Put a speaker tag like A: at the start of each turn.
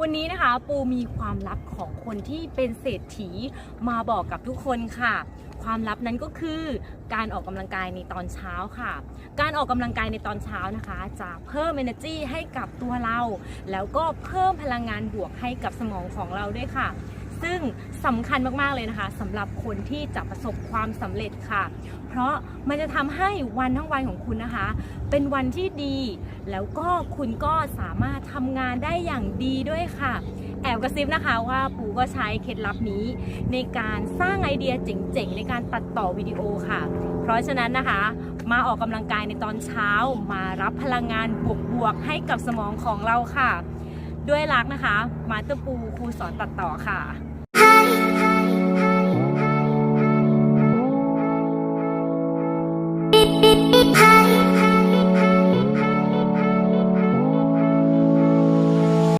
A: วันนี้นะคะปูมีความลับของคนที่เป็นเศรษฐีมาบอกกับทุกคนค่ะ ความลับนั้นก็คือการออกกำลังกายในตอนเช้าค่ะ การออกกำลังกายในตอนเช้านะคะ จะเพิ่ม energy ให้กับตัวเรา แล้วก็เพิ่มพลังงานบวกให้กับสมองของเราด้วยค่ะ ซึ่งสำคัญมากๆเลยนะคะสำหรับคนที่จะประสบความสำเร็จค่ะ เพราะมันจะทำให้วันทั้งวันของคุณนะคะ เป็นวันที่ดี แล้วก็คุณก็สามารถทำงานได้อย่างดีด้วยค่ะ แอบกระซิบนะคะว่าปูก็ใช้เคล็ดลับนี้ ในการสร้างไอเดียเจ๋งๆ ในการตัดต่อวิดีโอค่ะ เพราะฉะนั้นนะคะ มาออกกำลังกายในตอนเช้า มารับพลังงานบวกๆให้กับสมองของเราค่ะด้วยรักนะคะ มาเตอร์ปูครูสอนตัดต่อค่ะ